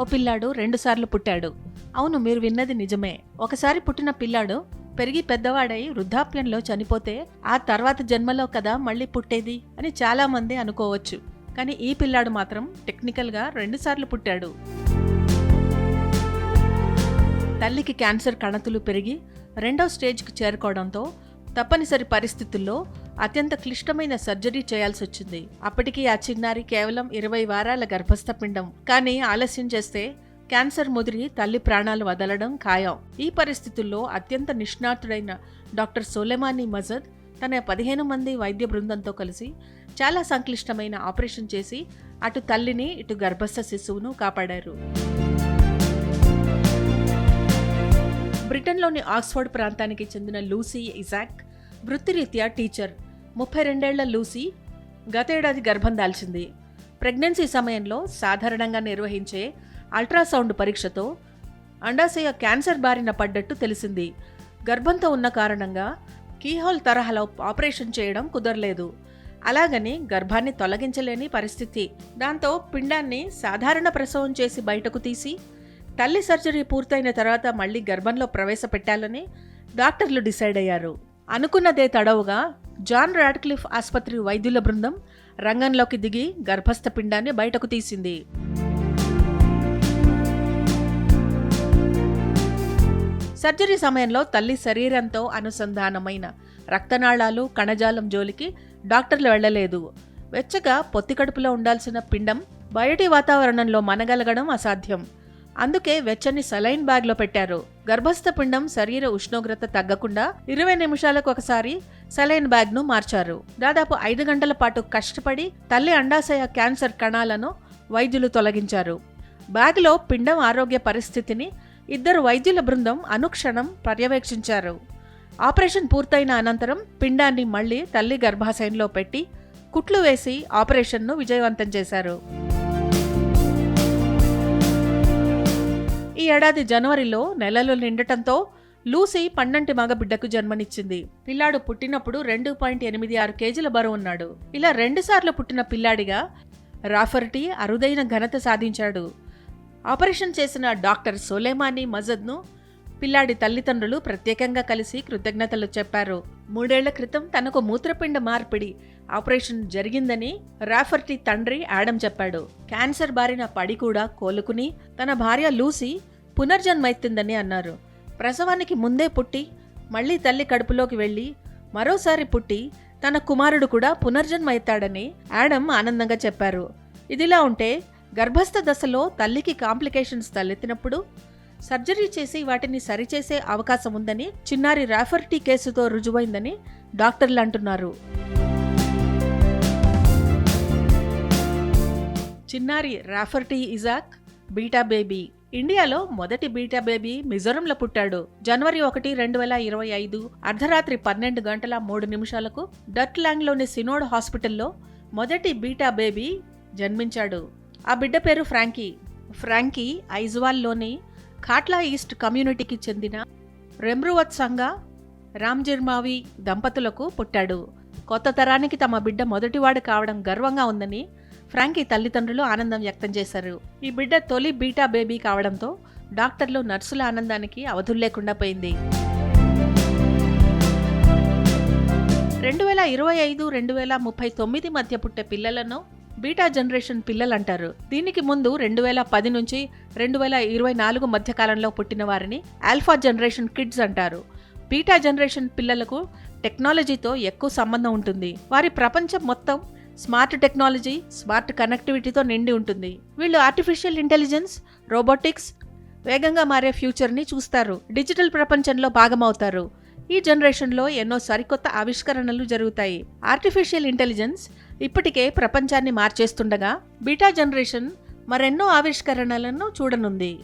ఓ పిల్లాడు రెండుసార్లు పుట్టాడు. అవును మీరు విన్నది నిజమే. ఒకసారి పుట్టిన పిల్లాడు పెరిగి పెద్దవాడై వృద్ధాప్యంలో చనిపోతే ఆ తర్వాత జన్మలో కదా మళ్ళీ పుట్టేది అని చాలామంది అనుకోవచ్చు. కానీ ఈ పిల్లాడు మాత్రం టెక్నికల్గా రెండుసార్లు పుట్టాడు. తల్లికి క్యాన్సర్ కణతులు పెరిగి రెండో స్టేజ్కి చేరుకోవడంతో తప్పనిసరి పరిస్థితుల్లో అత్యంత క్లిష్టమైన సర్జరీ చేయాల్సి వచ్చింది. అప్పటికి ఆ చిన్నారి కేవలం ఇరవై వారాల గర్భస్థ పిండం కానీ ఆలస్యం చేస్తే క్యాన్సర్ ముదిరి తల్లి ప్రాణాలు వదలడం ఖాయం. ఈ పరిస్థితుల్లో అత్యంత నిష్ణాతుడైన డాక్టర్ సోలెమానీ మజద్ తన పదిహేను మంది వైద్య బృందంతో కలిసి చాలా సంక్లిష్టమైన ఆపరేషన్ చేసి అటు తల్లిని ఇటు గర్భస్థ శిశువును కాపాడారు. బ్రిటన్లోని ఆక్స్ఫర్డ్ ప్రాంతానికి చెందిన లూసీ ఇజాక్ వృత్తిరీత్యా టీచర్. ముప్పై రెండేళ్ళ లూసీ గతేడాది గర్భం దాల్చింది. ప్రెగ్నెన్సీ సమయంలో సాధారణంగా నిర్వహించే అల్ట్రాసౌండ్ పరీక్షతో అండాశయ క్యాన్సర్ బారిన పడ్డట్టు తెలిసింది. గర్భంతో ఉన్న కారణంగా కీహోల్ తరహాలో ఆపరేషన్ చేయడం కుదరలేదు. అలాగని గర్భాన్ని తొలగించలేని పరిస్థితి. దాంతో పిండాన్ని సాధారణ ప్రసవం చేసి బయటకు తీసి తల్లి సర్జరీ పూర్తయిన తర్వాత మళ్ళీ గర్భంలో ప్రవేశపెట్టాలని డాక్టర్లు డిసైడ్ అయ్యారు. అనుకున్నదే తడవుగా జాన్ రాడ్క్లిఫ్ ఆసుపత్రి వైద్యుల బృందం రంగంలోకి దిగి గర్భస్థ పిండాన్ని బయటకు తీసింది. సర్జరీ సమయంలో తల్లి శరీరంతో అనుసంధానమైన రక్తనాళాలు కణజాలం జోలికి డాక్టర్లు వెళ్ళలేదు. వెచ్చగా పొత్తి కడుపులో ఉండాల్సిన పిండం బయటి వాతావరణంలో మనగలగడం అసాధ్యం. అందుకే వెచ్చని సలైన్ బ్యాగ్లో పెట్టారు. గర్భస్థ పిండం శరీర ఉష్ణోగ్రత తగ్గకుండా ఇరవై నిమిషాలకు ఒకసారి సలైన్ బ్యాగ్ను మార్చారు. దాదాపు ఐదు గంటల పాటు కష్టపడి తల్లి అండాశయ క్యాన్సర్ కణాలను వైద్యులు తొలగించారు. బ్యాగ్లో పిండం ఆరోగ్య పరిస్థితిని ఇద్దరు వైద్యుల బృందం అనుక్షణం పర్యవేక్షించారు. ఆపరేషన్ పూర్తయిన అనంతరం పిండాన్ని మళ్ళీ తల్లి గర్భాశయంలో పెట్టి కుట్లు వేసి ఆపరేషన్ను విజయవంతం చేశారు. ఈ ఏడాది జనవరిలో నెలలు నిండటంతో లూసీ పన్నంటి మగ బిడ్డకు జన్మనిచ్చింది. పిల్లాడు పుట్టినప్పుడు రెండు పాయింట్ ఎనిమిది ఆరు కేజీల బరువు ఉన్నాడు. ఇలా రెండుసార్లు పుట్టిన పిల్లాడిగా రాఫర్టీ అరుదైన ఘనత సాధించాడు. ఆపరేషన్ చేసిన డాక్టర్ సోలేమాని మజద్ను పిల్లాడి తల్లిదండ్రులు ప్రత్యేకంగా కలిసి కృతజ్ఞతలు చెప్పారు. మూడేళ్ళ క్రితం తనకు మూత్రపిండ మార్పిడి ఆపరేషన్ జరిగిందని రాఫర్టీ తండ్రి యాడమ్ చెప్పాడు. క్యాన్సర్ బారిన పడి కూడా కోలుకుని తన భార్య లూసీ పునర్జన్మైతుందని అన్నారు. ప్రసవానికి ముందే పుట్టి మళ్ళీ తల్లి కడుపులోకి వెళ్ళి మరోసారి పుట్టి తన కుమారుడు కూడా పునర్జన్మైతాడని యాడమ్ ఆనందంగా చెప్పారు. ఇదిలా ఉంటే గర్భస్థ దశలో తల్లికి కాంప్లికేషన్స్ తలెత్తినప్పుడు సర్జరీ చేసి వాటిని సరిచేసే అవకాశం ఉందని చిన్నారి రాఫర్టీ కేసుతో రుజువైందని డాక్టర్లు అంటున్నారు. చిన్నారి రాఫర్టీ ఇజాక్ బీటా బేబీ. ఇండియాలో మొదటి బీటా బేబీ మిజోరంలో పుట్టాడు. జనవరి ఒకటి రెండు వేల ఇరవై ఐదు అర్ధరాత్రి పన్నెండు గంటల మూడు నిమిషాలకు డట్లాంగ్లోని సినోడ్ హాస్పిటల్లో మొదటి బీటా బేబీ జన్మించాడు. ఆ బిడ్డ పేరు ఫ్రాంకీ. ఫ్రాంకీ ఐజ్వాల్లోని ఖాట్లా ఈస్ట్ కమ్యూనిటీకి చెందిన రెమ్రువత్ సంఘ రామ్జిర్మావి దంపతులకు పుట్టాడు. కొత్త తరానికి తమ బిడ్డ మొదటివాడు కావడం గర్వంగా ఉందని ఫ్రాంకీ తల్లిదండ్రులు ఆనందం వ్యక్తం చేశారు. ఈ బిడ్డ తొలి బీటా బేబీ కావడంతో డాక్టర్లు నర్సుల ఆనందానికి అవధులు లేకుండా పోయింది. రెండు వేల ఇరవై ఐదు రెండు వేల ముప్పై తొమ్మిది మధ్య పుట్టే పిల్లలను బీటా జనరేషన్ పిల్లలు అంటారు దీనికి ముందు రెండు వేల పది నుంచి రెండు వేల ఇరవై నాలుగు మధ్య కాలంలో పుట్టిన వారిని ఆల్ఫా జనరేషన్ కిడ్స్ అంటారు. బీటా జనరేషన్ పిల్లలకు టెక్నాలజీతో ఎక్కువ సంబంధం ఉంటుంది. వారి ప్రపంచం మొత్తం స్మార్ట్ టెక్నాలజీ స్మార్ట్ కనెక్టివిటీతో నిండి ఉంటుంది. వీళ్ళు ఆర్టిఫిషియల్ ఇంటెలిజెన్స్ రోబోటిక్స్ వేగంగా మారే ఫ్యూచర్ని చూస్తారు. డిజిటల్ ప్రపంచంలో భాగమవుతారు. ఈ జనరేషన్లో ఎన్నో సరికొత్త ఆవిష్కరణలు జరుగుతాయి. ఆర్టిఫిషియల్ ఇంటెలిజెన్స్ ఇప్పటికే ప్రపంచాన్ని మార్చేస్తుండగా బీటా జనరేషన్ మరెన్నో ఆవిష్కరణలను చూడనుంది.